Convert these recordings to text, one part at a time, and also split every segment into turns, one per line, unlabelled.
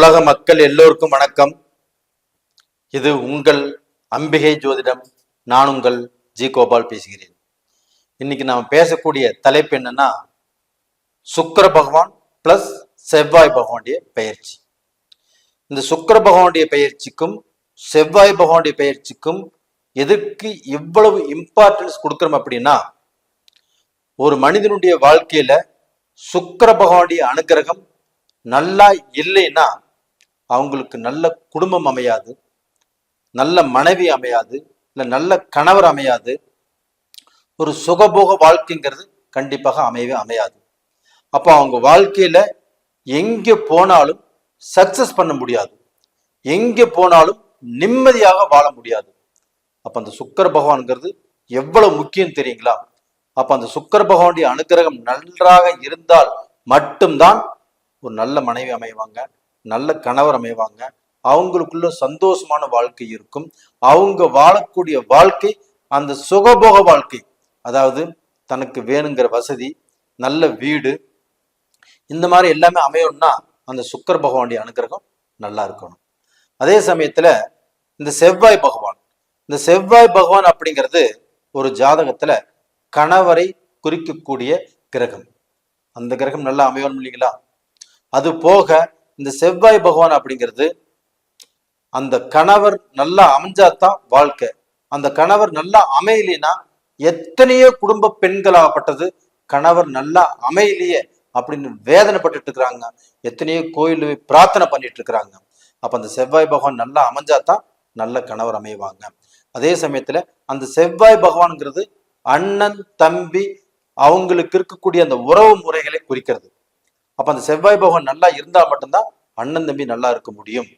உலக மக்கள் எல்லோருக்கும் வணக்கம். இது உங்கள் அம்பிகை ஜோதிடம். நான் உங்கள் ஜி கோபால் பேசுகிறேன். இன்னைக்கு நாம் பேசக்கூடிய தலைப்பு என்னன்னா சுக்கர பகவான் பிளஸ் செவ்வாய் பகவானுடைய பயிற்சி இந்த சுக்கர பகவானுடைய பயிற்சிக்கும் செவ்வாய் பகவானுடைய பயிற்சிக்கும் எதற்கு இவ்வளவு இம்பார்ட்டன்ஸ் கொடுக்குறோம் அப்படின்னா ஒரு மனிதனுடைய வாழ்க்கையில சுக்கர பகவானுடைய அனுக்கிரகம் நல்லா இல்லைன்னா அவங்களுக்கு நல்ல குடும்பம் அமையாது நல்ல மனைவி அமையாது இல்லை நல்ல கணவர் அமையாது. ஒரு சுகபோக வாழ்க்கைங்கிறது கண்டிப்பாக அமையவே அமையாது. அப்போ அவங்க வாழ்க்கையில் எங்கே போனாலும் சக்சஸ் பண்ண முடியாது. எங்கே போனாலும் நிம்மதியாக வாழ முடியாது. அப்போ அந்த சுக்கர பகவான்ங்கிறது எவ்வளவு முக்கியம் தெரியுங்களா? அப்போ அந்த சுக்கர பகவானுடைய அனுக்கிரகம் நன்றாக இருந்தால் மட்டும்தான் ஒரு நல்ல மனைவி அமைவாங்க. நல்ல கணவர் அமைவாங்க. அவங்களுக்குள்ள சந்தோஷமான வாழ்க்கை இருக்கும். அவங்க வாழக்கூடிய வாழ்க்கை அந்த சுகபோக வாழ்க்கை அதாவது தனக்கு வேணுங்கிற வசதி நல்ல வீடு இந்த மாதிரி எல்லாமே அமையணும்னா அந்த சுக்கர் பகவானுடைய அனுகிரகம் நல்லா இருக்கணும். அதே சமயத்துல இந்த செவ்வாய் பகவான் இந்த செவ்வாய் பகவான் அப்படிங்கிறது ஒரு ஜாதகத்துல கணவரை குறிக்கக்கூடிய கிரகம். அந்த கிரகம் நல்லா அமையணும் இல்லைங்களா? அது போக இந்த செவ்வாய் பகவான் அப்படிங்கிறது அந்த கணவர் நல்லா அமைஞ்சாதான் வாழ்க்கை. அந்த கணவர் நல்லா அமையலைன்னா எத்தனையோ குடும்ப பெண்களாகப்பட்டது கணவர் நல்லா அமையலையே அப்படின்னு வேதனைப்பட்டுட்டு இருக்கிறாங்க. எத்தனையோ கோயில் பிரார்த்தனை பண்ணிட்டு இருக்கிறாங்க. அப்ப அந்த செவ்வாய் பகவான் நல்லா அமைஞ்சாதான் நல்ல கணவர் அமைவாங்க. அதே சமயத்துல அந்த செவ்வாய் பகவான்ங்கிறது அண்ணன் தம்பி அவங்களுக்கு இருக்கக்கூடிய அந்த உறவு முறைகளை குறிக்கிறது. அப்ப அந்த செவ்வாய் பகவான் நல்லா இருந்தா மட்டும்தான் அண்ணன் தம்பி நல்லா இருக்க முடியும்.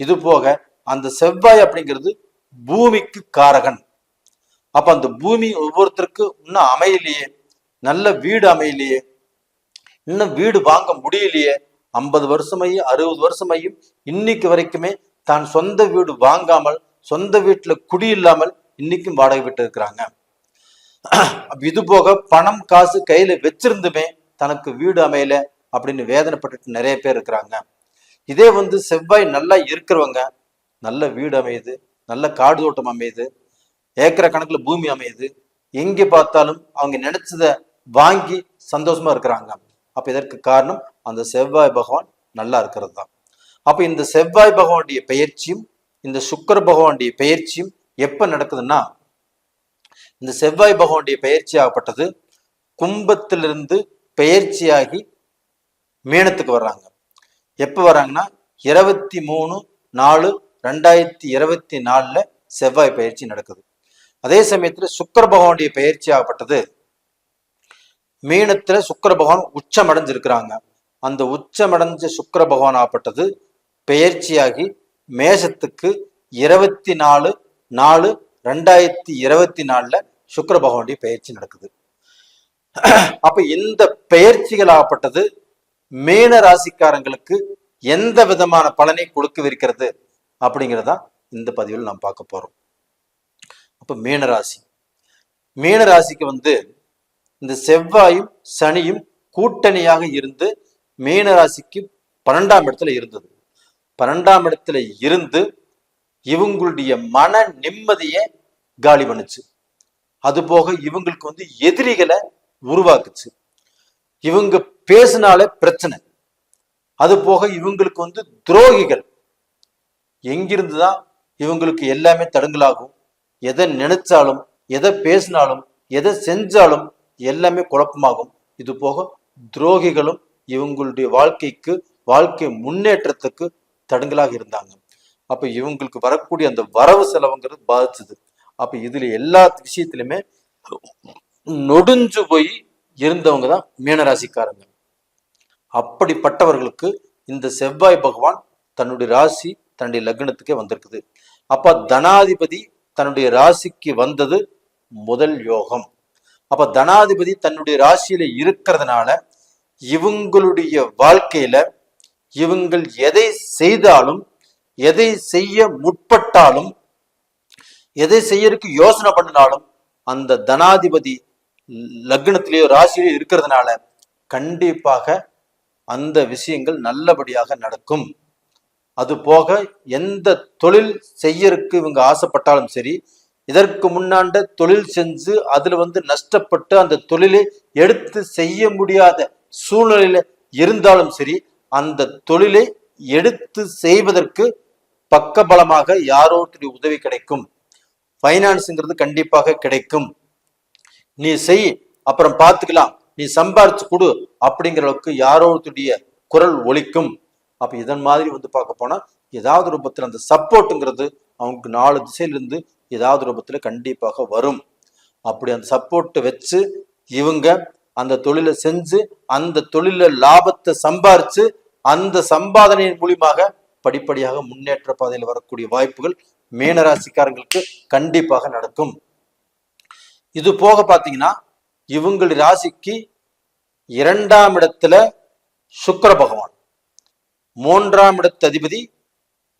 இது போக அந்த செவ்வாய் அப்படிங்கிறது பூமிக்கு காரகன். அப்ப அந்த பூமி ஒவ்வொருத்தருக்கு இன்னும் அமையலையே நல்ல வீடு அமையலையே இன்னும் வீடு வாங்க முடியலையே ஐம்பது வருஷமையும் அறுபது வருஷமையும் இன்னைக்கு வரைக்குமே தான் சொந்த வீடு வாங்காமல் சொந்த வீட்டுல குடி இல்லாமல் இன்னைக்கும் வாடகை விட்டு இருக்கிறாங்க. இது போக பணம் காசு கையில வச்சிருந்துமே தனக்கு வீடு அமையல அப்படின்னு வேதனைப்பட்டுட்டு நிறைய பேர் இருக்கிறாங்க. இதே வந்து செவ்வாய் நல்லா இருக்கிறவங்க நல்ல வீடு அமையுது நல்ல காடு தோட்டம் அமையுது ஏக்கரை கணக்குல பூமி அமையுது எங்கே பார்த்தாலும் அவங்க நினைச்சத வாங்கி சந்தோஷமா இருக்கிறாங்க. அப்ப இதற்கு காரணம் அந்த செவ்வாய் பகவான் நல்லா இருக்கிறது தான் அப்ப இந்த செவ்வாய் பகவானுடைய பெயர்ச்சியும் இந்த சுக்கர பகவானுடைய பெயர்ச்சியும் எப்ப நடக்குதுன்னா இந்த செவ்வாய் பகவானுடைய பெயர்ச்சி ஆகப்பட்டது கும்பத்திலிருந்து பெயர்ச்சியாகி மீனத்துக்கு வர்றாங்க. எப்போ வராங்கன்னா இருபத்தி மூணு நாலு ரெண்டாயிரத்தி இருபத்தி நாலில் செவ்வாய் பயிற்சி நடக்குது. அதே சமயத்தில் சுக்கர பகவானுடைய பயிற்சி ஆகப்பட்டது. மீனத்துல சுக்கர பகவான் உச்சமடைஞ்சிருக்கிறாங்க. அந்த உச்சமடைஞ்ச சுக்கர பகவான் ஆகப்பட்டது. பெயர்ச்சியாகி மேஷத்துக்கு இருபத்தி நாலு நாலு ரெண்டாயிரத்தி இருபத்தி நாலுல சுக்கர பகவானுடைய பயிற்சி நடக்குது. அப்ப இந்த பெயர்ச்சிகள் ஆகப்பட்டது மீன ராசிக்காரங்களுக்கு எந்த விதமான பலனை கொடுக்கவிருக்கிறது அப்படிங்கிறதா இந்த பதிவில் நாம் பார்க்க போறோம். அப்ப மீன ராசி. மீன ராசிக்கு வந்து இந்த செவ்வாயும் சனியும் கூட்டணியாக இருந்து மீன ராசிக்கு பன்னெண்டாம் இடத்துல இருந்தது. பன்னெண்டாம் இடத்துல இருந்து இவங்களுடைய மன நிம்மதியை காலி பண்ணுச்சு. அது போக இவங்களுக்கு வந்து எதிரிகளை உருவாக்குச்சு. இவங்க பேசினாலே பிரச்சனை. அது போக இவங்களுக்கு வந்து துரோகிகள். எங்கிருந்து தான் இவங்களுக்கு எல்லாமே தடுங்கலாகும். எதை நினைச்சாலும் எதை பேசினாலும் எதை செஞ்சாலும் எல்லாமே குழப்பமாகும். இது போக துரோகிகளும் இவங்களுடைய வாழ்க்கைக்கு வாழ்க்கை முன்னேற்றத்துக்கு தடுங்கலாக இருந்தாங்க. அப்ப இவங்களுக்கு வரக்கூடிய அந்த வரவு செலவுங்கிறது பாதிச்சது. அப்ப இதுல எல்லா விஷயத்திலுமே நொடிஞ்சு போய் இருந்தவங்க தான் மீனராசிக்காரங்க. அப்படிப்பட்டவர்களுக்கு இந்த செவ்வாய் பகவான் தன்னுடைய ராசி தன்னுடைய லக்னத்துக்கே வந்திருக்குது. அப்ப தனாதிபதி தன்னுடைய ராசிக்கு வந்தது முதல் யோகம். அப்ப தனாதிபதி தன்னுடைய ராசியில இருக்கிறதுனால இவங்களுடைய வாழ்க்கையில இவங்கள் எதை செய்தாலும் எதை செய்ய முற்பட்டாலும் எதை செய்யறதுக்கு யோசனை பண்ணினாலும் அந்த தனாதிபதி லக்னத்திலேயோ ராசியிலேயோ இருக்கிறதுனால கண்டிப்பாக அந்த விஷயங்கள் நல்லபடியாக நடக்கும். அது போக எந்த தொழில் செய்யறதுக்கு இவங்க ஆசைப்பட்டாலும் சரி இதற்கு முன்னாண்ட தொழில் செஞ்சு அதுல வந்து நஷ்டப்பட்டு அந்த தொழிலை எடுத்து செய்ய முடியாத சூழ்நிலையில இருந்தாலும் சரி அந்த தொழிலை எடுத்து செய்வதற்கு பக்கபலமாக யாரோ உதவி கிடைக்கும். ஃபைனான்ஸுங்கிறது கண்டிப்பாக கிடைக்கும். நீ செய் அப்புறம் பார்த்துக்கலாம். நீ சம்பாரிச்சு கொடு அப்படிங்கிற அளவுக்கு யாரோருடைய குரல் ஒழிக்கும் அப்போ இதன் மாதிரி வந்து பார்க்க போனால் ஏதாவது ரூபத்தில் அந்த சப்போர்ட்டுங்கிறது அவங்களுக்கு நாலு திசையிலிருந்து ஏதாவது ரூபத்தில் கண்டிப்பாக வரும். அப்படி அந்த சப்போர்ட்டை வச்சு இவங்க அந்த தொழிலை செஞ்சு அந்த தொழில லாபத்தை சம்பாரிச்சு அந்த சம்பாதனையின் மூலியமாக படிப்படியாக முன்னேற்ற பாதையில் வரக்கூடிய வாய்ப்புகள் மீனராசிக்காரங்களுக்கு கண்டிப்பாக நடக்கும். இது போக பார்த்தீங்கன்னா இவங்களுடைய ராசிக்கு இரண்டாம் இடத்துல சுக்கர பகவான். மூன்றாம் இடத்து அதிபதி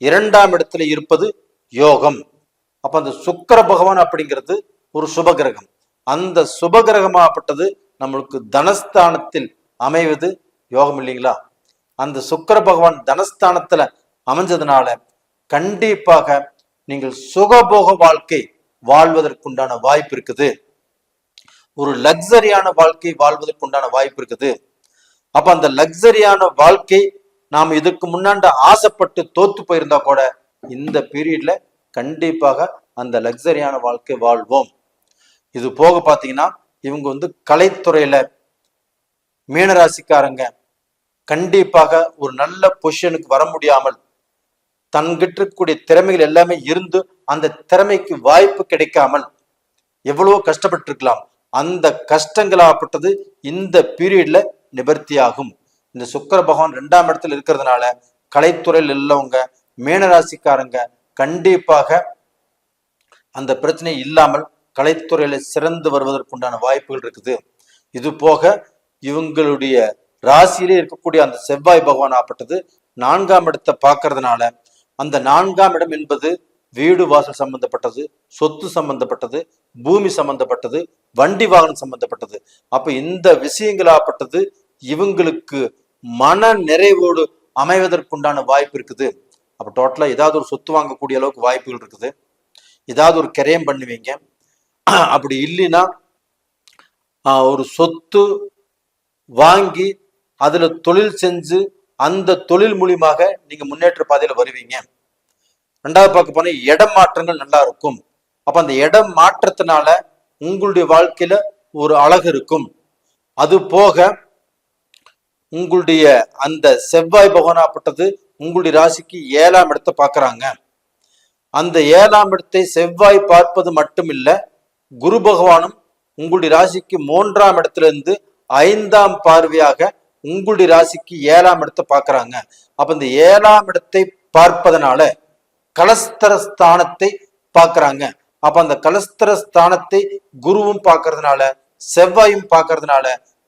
இரண்டாம் இடத்துல இருப்பது யோகம். அப்ப அந்த சுக்கர பகவான் அப்படிங்கிறது ஒரு சுபகிரகம் அந்த சுபகிரகமாகப்பட்டது நம்மளுக்கு தனஸ்தானத்தில் அமைவது யோகம் இல்லைங்களா? அந்த சுக்கர பகவான் தனஸ்தானத்துல அமைஞ்சதுனால கண்டிப்பாக நீங்கள் சுகபோக வாழ்க்கை வாழ்வதற்குண்டான வாய்ப்பு இருக்குது. ஒரு லக்ஸரியான வாழ்க்கை வாழ்வதற்குண்டான வாய்ப்பு இருக்குது. அப்ப அந்த லக்ஸரியான வாழ்க்கை நாம் இதுக்கு முன்னாண்ட ஆசைப்பட்டு தோத்து போயிருந்தா கூட இந்த பீரியட்ல கண்டிப்பாக அந்த லக்ஸரியான வாழ்க்கை வாழ்வோம். இது போக பாத்தீங்கன்னா இவங்க வந்து கலைத்துறையில மீனராசிக்காரங்க. கண்டிப்பாக ஒரு நல்ல பொசிஷனுக்கு வர முடியாமல் தன்கிட்ட இருக்கக்கூடிய திறமைகள் எல்லாமே இருந்து அந்த திறமைக்கு வாய்ப்பு கிடைக்காமல் எவ்வளவோ கஷ்டப்பட்டு இருக்கலாம் அந்த கஷ்டங்களாகப்பட்டது இந்த பீரியட்ல நிவர்த்தியாகும். இந்த சுக்கர பகவான் ரெண்டாம் இடத்துல இருக்கிறதுனால கலைத்துறையில் உள்ளவங்க மீனராசிக்காரங்க கண்டிப்பாக அந்த பிரச்சனை இல்லாமல் கலைத்துறையில சிறந்து வருவதற்குண்டான வாய்ப்புகள் இருக்குது. இது போக இவங்களுடைய ராசியிலே இருக்கக்கூடிய அந்த செவ்வாய் பகவான் ஆப்பட்டது நான்காம் இடத்தை பார்க்கறதுனால அந்த நான்காம் இடம் என்பது வீடு வாசல் சம்பந்தப்பட்டது சொத்து சம்பந்தப்பட்டது பூமி சம்பந்தப்பட்டது வண்டி வாகனம் சம்பந்தப்பட்டது. அப்ப இந்த விஷயங்களாப்பட்டது இவங்களுக்கு மன நிறைவோடு அமைவதற்குண்டான வாய்ப்பு இருக்குது. அப்ப டோட்டலா ஏதாவது ஒரு சொத்து வாங்கக்கூடிய அளவுக்கு வாய்ப்புகள் இருக்குது. ஏதாவது ஒரு கிரயம் பண்ணுவீங்க. அப்படி இல்லைன்னா ஆஹ், ஒரு சொத்து வாங்கி அதுல தொழில் செஞ்சு அந்த தொழில் மூலியமாக நீங்க முன்னேற்ற பாதையில வருவீங்க. ரெண்டாவது பார்க்க போனா இடம் மாற்றங்கள் நல்லா இருக்கும். அப்ப அந்த இடம் மாற்றத்தினால உங்களுடைய வாழ்க்கையில ஒரு அழகு இருக்கும். அது போக உங்களுடைய அந்த செவ்வாய் பகவானாப்பட்டது உங்களுடைய ராசிக்கு ஏழாம் இடத்தை பார்க்குறாங்க. அந்த ஏழாம் இடத்தை செவ்வாய் பார்ப்பது மட்டும் இல்லை குரு பகவானும் உங்களுடைய ராசிக்கு மூன்றாம் இடத்துல இருந்து ஐந்தாம் பார்வையாக உங்களுடைய ராசிக்கு ஏழாம் இடத்தை பார்க்குறாங்க. அப்போ இந்த ஏழாம் இடத்தை பார்ப்பதனால கலஸ்தர ஸ்தானத்தை பார்க்கறாங்க. அப்ப அந்த கலஸ்தர ஸ்தானத்தை குருவும் பார்க்கறதுனால செவ்வாயும் பார்க்கறதுனால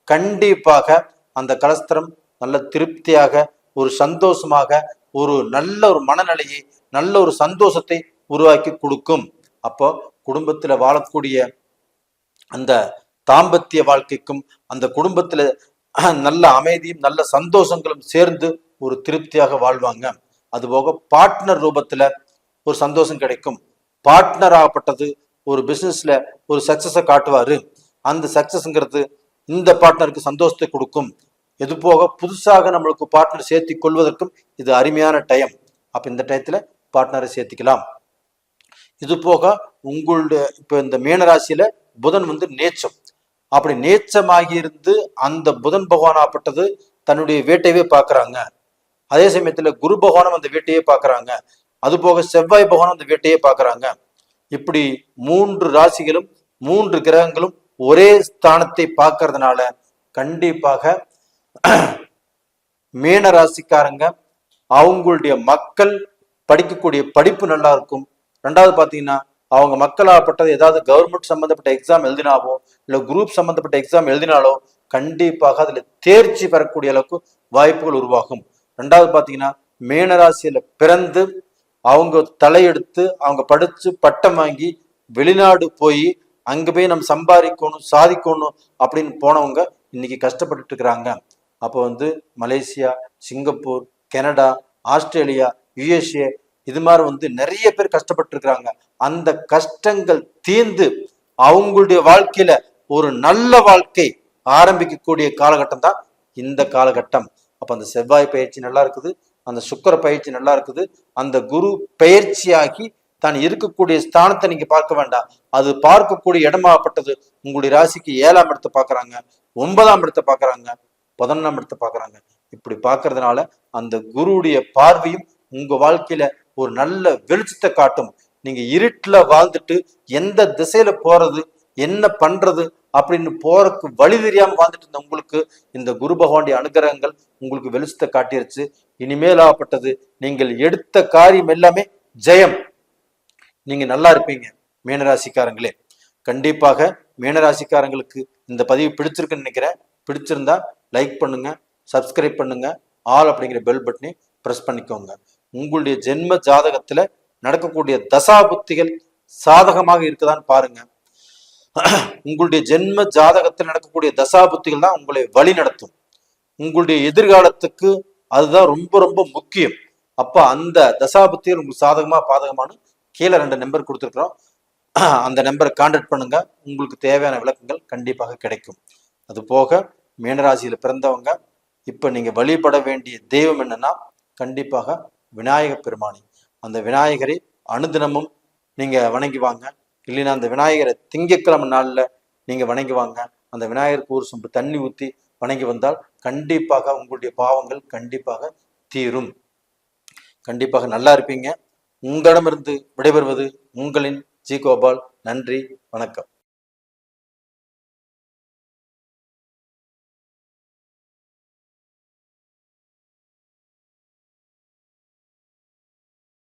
கண்டிப்பாக அந்த கலஸ்தரம் நல்ல திருப்தியாக ஒரு சந்தோஷமாக ஒரு நல்ல ஒரு மனநிலையை நல்ல ஒரு சந்தோஷத்தை உருவாக்கி கொடுக்கும். அப்போ குடும்பத்தில் வாழக்கூடிய அந்த தாம்பத்திய வாழ்க்கைக்கும் அந்த குடும்பத்தில் நல்ல அமைதியும் நல்ல சந்தோஷங்களும் சேர்ந்து ஒரு திருப்தியாக வாழ்வாங்க. அதுபோக பார்ட்னர் ரூபத்தில் ஒரு சந்தோஷம் கிடைக்கும். பார்ட்னர் ஆகப்பட்டது ஒரு பிசினஸ்ல ஒரு சக்சஸை காட்டுவாரு. அந்த சக்சஸ்ங்கிறது இந்த பார்ட்னருக்கு சந்தோஷத்தை கொடுக்கும். இது போக புதுசாக நம்மளுக்கு பார்ட்னர் சேர்த்தி கொள்வதற்கும் இது அருமையான டைம் அப்ப இந்த டயத்தில் பார்ட்னரை சேர்த்திக்கலாம். இது போக உங்களுடைய இப்ப இந்த மீனராசியில புதன் வந்து நேச்சம். அப்படி நேச்சமாகி இருந்து அந்த புதன் பகவானாகப்பட்டது தன்னுடைய வீட்டையவே பார்க்குறாங்க. அதே சமயத்துல குரு பகவானும் அந்த வீட்டையே பார்க்குறாங்க. அது போக செவ்வாய் பகவான் அந்த வீட்டையே பார்க்கறாங்க. இப்படி மூன்று ராசிகளும் மூன்று கிரகங்களும் ஒரே ஸ்தானத்தை பார்க்கறதுனால கண்டிப்பாக மீன ராசிக்காரங்க அவங்களுடைய மக்கள் படிக்கக்கூடிய படிப்பு நல்லா இருக்கும். ரெண்டாவது பாத்தீங்கன்னா அவங்க மக்களாகப்பட்டது ஏதாவது கவர்மெண்ட் சம்பந்தப்பட்ட எக்ஸாம் எழுதினாவோ இல்ல குரூப் சம்பந்தப்பட்ட எக்ஸாம் எழுதினாலோ கண்டிப்பாக அதுல தேர்ச்சி பெறக்கூடிய அளவுக்கு வாய்ப்புகள் உருவாகும். ரெண்டாவது பாத்தீங்கன்னா மீனராசியில பிறந்து அவங்க தலையெடுத்து அவங்க படிச்சு பட்டம் வாங்கி வெளிநாடு போய் அங்க போய் நம்ம சம்பாதிக்கணும் சாதிக்கணும் அப்படின்னு போனவங்க இன்னைக்கு கஷ்டப்பட்டுட்டு இருக்கிறாங்க. அப்போ வந்து Malaysia Singapore Canada Australia USA இது மாதிரி வந்து நிறைய பேர் கஷ்டப்பட்டு இருக்கிறாங்க. அந்த கஷ்டங்கள் தீர்ந்து அவங்களுடைய வாழ்க்கையில ஒரு நல்ல வாழ்க்கை ஆரம்பிக்கக்கூடிய காலகட்டம் தான் இந்த காலகட்டம். அப்ப அந்த செவ்வாய் பயிற்சி நல்லா இருக்குது. அந்த சுக்கர பயிற்சி நல்லா இருக்குது. அந்த குரு பயிற்சியாகி தான் இருக்கக்கூடிய ஸ்தானத்தை நீங்க பார்க்க வேண்டாம். அது பார்க்கக்கூடிய இடமாகப்பட்டது உங்களுடைய ராசிக்கு ஏழாம் இடத்தை பார்க்குறாங்க ஒன்பதாம் இடத்தை பார்க்கறாங்க பதினொன்றாம் இடத்தை பார்க்குறாங்க. இப்படி பார்க்கறதுனால அந்த குருவுடைய பார்வையும் உங்க வாழ்க்கையில ஒரு நல்ல வெளிச்சத்தை காட்டும். நீங்க இருட்டுல வாழ்ந்துட்டு எந்த திசையில போறது என்ன பண்றது அப்படின்னு போறதுக்கு வழி தெரியாம வாழ்ந்துட்டு இருந்த உங்களுக்கு இந்த குரு பகவானுடைய அனுகிரகங்கள் உங்களுக்கு வெளிச்சத்தை காட்டிருச்சு. இனிமேல் ஆகப்பட்டது நீங்கள் எடுத்த காரியம் எல்லாமே ஜெயம். நீங்க நல்லா இருப்பீங்க மீனராசிக்காரங்களே. கண்டிப்பாக மீனராசிக்காரங்களுக்கு இந்த பதிவு பிடிச்சிருக்குன்னு நினைக்கிறேன். பிடிச்சிருந்தா லைக் பண்ணுங்க சப்ஸ்கிரைப் பண்ணுங்க ஆல் அப்படிங்கிற பெல் பட்டனை ப்ரெஸ் பண்ணிக்கோங்க. உங்களுடைய ஜென்ம ஜாதகத்துல நடக்கக்கூடிய தசா புத்திகள் சாதகமாக இருக்குதான்னு பாருங்க. உங்களுடைய ஜென்ம ஜாதகத்தில் நடக்கக்கூடிய தசாபுத்திகள் தான் உங்களை வழி நடத்தும். உங்களுடைய எதிர்காலத்துக்கு அதுதான் ரொம்ப ரொம்ப முக்கியம். அப்போ அந்த தசாபுத்திகள் உங்களுக்கு சாதகமா பாதகமானு கீழே ரெண்டு நம்பர் கொடுத்துருக்குறோம். அந்த நம்பரை கான்டாக்ட் பண்ணுங்க. உங்களுக்கு தேவையான விளக்கங்கள் கண்டிப்பாக கிடைக்கும். அது போக மீனராசியில் பிறந்தவங்க இப்போ நீங்கள் வழிபட வேண்டிய தெய்வம் என்னன்னா கண்டிப்பாக விநாயக பெருமானி. அந்த விநாயகரை அனுதினமும் நீங்கள் வணங்கி வாங்க. இல்லைன்னா அந்த விநாயகரை திங்கட்கிழமை நாள்ல நீங்க வணங்கி வாங்க. அந்த விநாயகருக்கு ஒரு சொம்பு தண்ணி ஊற்றி வணங்கி வந்தால் கண்டிப்பாக உங்களுடைய பாவங்கள் கண்டிப்பாக தீரும். கண்டிப்பாக நல்லா இருப்பீங்க. உங்களிடமிருந்து விடைபெறுவது உங்களின் ஜி கோபால். நன்றி. வணக்கம்.